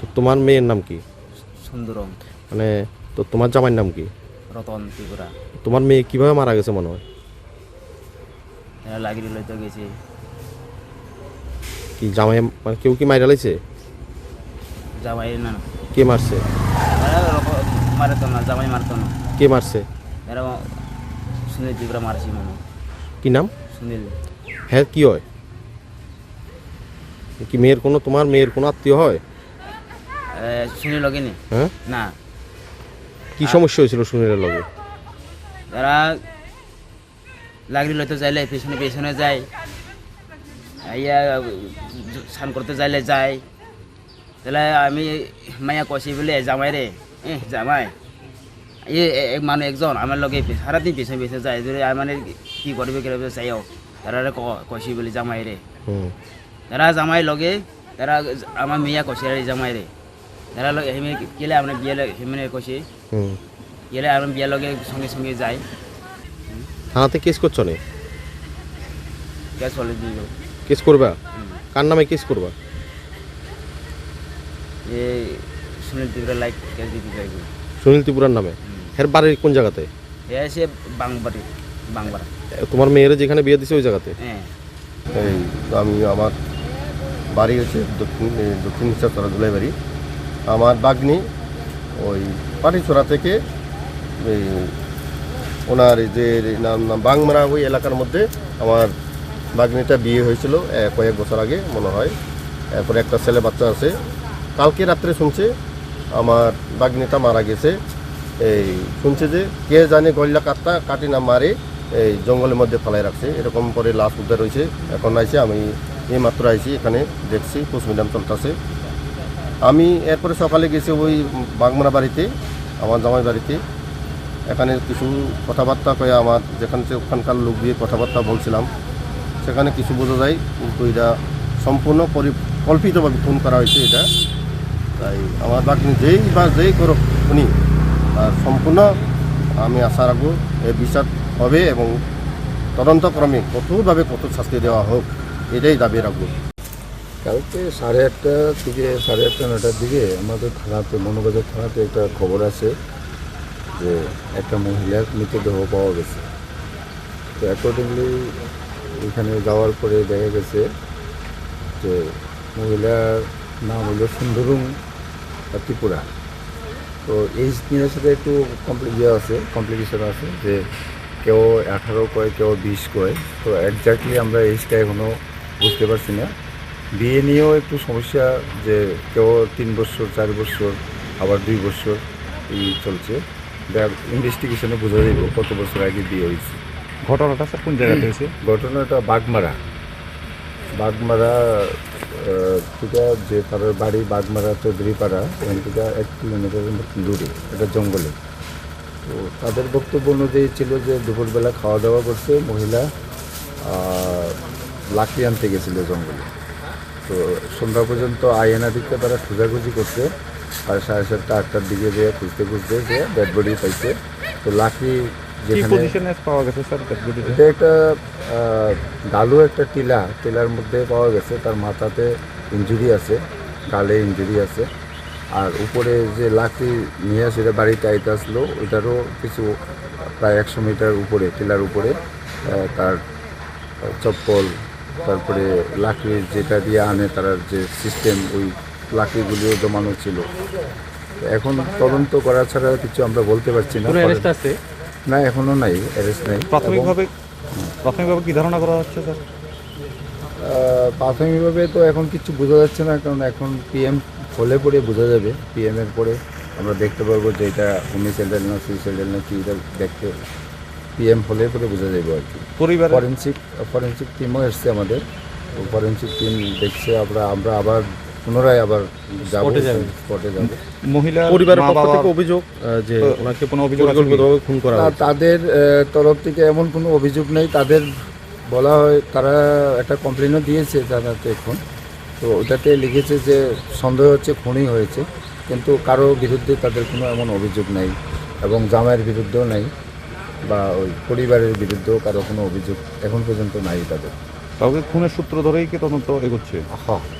তো তোমার মেয়ের নাম কি? সুন্দরম। মানে তো তোমার জামাইয়ের নাম কি? রতন ত্রিপুরা। তোমার মেয়ে কীভাবে মারা গেছে মনে হয়? এরা লাগিয়ে লইতে গেছে। কি জামাই মানে কেউ কি মাইরা লাইছে? জামাই না কে মারছে? মারতো না জামাই মারতো না। কে মারছে? এরা সুনীল ত্রিপুরা মারছি মনে কি নাম? সুনীল। হ্যাঁ কি হয়? কি মেয়ের কোনো তোমার মেয়ের কোনো আত্মীয় হয়? এ, সুনীল লগেনি। হ্যাঁ? না। কি সমস্যা হয়েছিল সুনীলের লগে? এরা লাগিয়ে লইতে চাইলে পেছনে পেছনে যায়। ইয়া স্নান করতে চাইলে যায়। তাহলে আমি মাইয়া কষি বলে জামাই রে এ জামাই এ মানুষ একজন আমার লগে সারাদিন পেছনে পেছনে যায়। যদি মানে কি করবে করবে চাইও তারা কষি বলে জামাই রে। তারা জামাই লগে তারা আমার মেয়া কষি রে জামাই রে তারা লগে হেমে কেলে আমরা বিয়ে কষি গেলে আমি বিয়ে লগে সঙ্গে সঙ্গে যাই থানাতে কেস করছ নে? কেস করবা কার নামে কেস করবা এ সুনীল ত্রিপুরা লাইক কে দিতে চাইব সুনীল ত্রিপুরার নামে? হের বাড়ির কোন জায়গাতে এ সে বাংবাড়ি বাংবাড়া তোমার মেয়ের যেখানে বিয়ে দিছে ওই জায়গাতে হ্যাঁ এই আমি আমার বাড়ি হচ্ছে দক্ষিণ দক্ষিণ বাড়ি আমার বাগনি ওই পাটিছড়া থেকে ওনার যে নাম নাম বাংমারা ওই এলাকার মধ্যে আমার বাগনিটা বিয়ে হয়েছিল কয়েক বছর আগে মনে হয়। এরপরে একটা ছেলে বাচ্চা আছে। কালকে রাত্রে শুনছে, আমার বাগনিটা মারা গেছে। এই শুনছে যে কে জানে গল্লা কাটটা কাটি না মারে এই জঙ্গলের মধ্যে ফেলাই রাখছে। এরকম করে লাশ উদ্ধার হয়েছে। এখন আইছে আমি এই মাত্র আইছি এখানে দেখছি, পোস্টমর্টম চলতেছে। আমি এরপরে সকালে গেছি ওই বাগমারা বাড়িতে, আমার জামাই বাড়িতে। এখানে কিছু কথাবার্তা কয়ে আমার, যেখান থেকে ওখানকার লোক দিয়ে কথাবার্তা বলছিলাম, সেখানে কিছু বোঝা যায়, কিন্তু এটা সম্পূর্ণ পরিকল্পিতভাবে ফোন করা হয়েছে এটা। তাই আমার বাকি যেই বা যেই করুক উনি, তার সম্পূর্ণ আমি আশা রাখব এ বিচার হবে এবং তদন্তক্রমে কঠোরভাবে কঠোর শাস্তি দেওয়া হোক, এটাই দাবি রাখব। কালকে সাড়ে আটটা থেকে সাড়ে আটটা, নটার দিকে আমাদের থানাতে, মনোবাজার থানাতে একটা খবর আছে যে একটা মহিলার মৃতদেহ পাওয়া গেছে। তো অ্যাকর্ডিংলি এখানে যাওয়ার পরে দেখা গেছে যে মহিলার নাম হলো সুন্দরুং ত্রিপুরা তো এই নিয়ে সাথে একটু কমপ্লি ইয়ে আছে কমপ্লিকেশন আছে যে কেউ আঠারো কয়, কেউ বিশ কয়। তো একজাক্টলি আমরা এইজটা এখনও বুঝতে পারছি না। বিয়ে নিয়েও একটু সমস্যা যে কেউ তিন বছর চার বছর আবার দুই বছর এই চলছে। ইনভেস্টিগেশনে বোঝা যাবে কত বছর আগে বিয়ে হয়েছে। ঘটনাটা স্যার কোন জায়গাতে হয়েছে? ঘটনাটা বাগমারা। বাগমারা থেকে যে তার বাড়ি বাগমারা চৌধুরীপাড়া এখান থেকে এক কিলোমিটারের মতো দূরে এটা জঙ্গলে। তো তাদের বক্তব্য অনুযায়ী ছিল যে দুপুরবেলা খাওয়া দাওয়া করছে মহিলা লাকড়ি আনতে গেছিল জঙ্গলে। তো সন্ধ্যা পর্যন্ত আইএনআ দিকটা তারা খোঁজাখুঁজি করছে। আর সাড়ে সাতটা আটটার দিকে যে খুঁজতে খুঁজতে যে ডেড বডি পাইছে। তো লাকড়ি কি যেখানে পাওয়া গেছে স্যার? এটা একটা ডালু একটা টিলা। টিলার মধ্যে পাওয়া গেছে তার মাথাতে ইঞ্জুরি আছে গালে ইঞ্জুরি আছে। আর উপরে যে লাকড়ি নিয়ে সেটা বাড়িতে আইতে আসলো ওইটারও কিছু প্রায় একশো মিটার উপরে টিলার উপরে তার চপ্পল তারপরে লাকড়ির যেটা দিয়ে আনে তার যে সিস্টেম ওই লাকড়িগুলিও জমানো ছিল। এখন তদন্ত করা ছাড়া কিছু আমরা বলতে পারছি না। না এখনও নাই অ্যারেস্ট নাই। প্রাথমিকভাবে প্রাথমিকভাবে কি ধারণা করা হচ্ছে স্যার? প্রাথমিকভাবে তো এখন কিছু বোঝা যাচ্ছে না কারণ এখন পিএম হলে পরে বোঝা যাবে। পিএম এর পরে আমরা দেখতে পারব যে এটা হোমিসাইডাল না সুইসাইডাল না কি এটা দেখতে পিএম হলে পরে বোঝা যাবে আর কি। পরিবারে ফরেন্সিক ফরেন্সিক টিমও এসছে আমাদের। ফরেন্সিক টিম দেখছে আমরা আমরা আবার পুনরায় আবার যাব Spot স্পটে যাব। মহিলা পরিবারের পক্ষ থেকে অভিযোগ যে ওনাকে কোনো অভিযোগ খুন করা তাদের তরফ থেকে এমন কোনো অভিযোগ নেই। তাদের বলা হয় তারা একটা কমপ্লেনও দিয়েছে জানাতে এখন। তো ওটাতে লিখেছে যে সন্দেহ হচ্ছে খুনই হয়েছে। কিন্তু কারও বিরুদ্ধে তাদের কোনো এমন অভিযোগ নেই এবং জামাইয়ের বিরুদ্ধেও নাই। বা ওই পরিবারের বিরুদ্ধেও কারও কোনো অভিযোগ এখন পর্যন্ত নাই তাদের। কাউকে খুনের সূত্র ধরেই কি তদন্ত এগোচ্ছে? হ্যাঁ।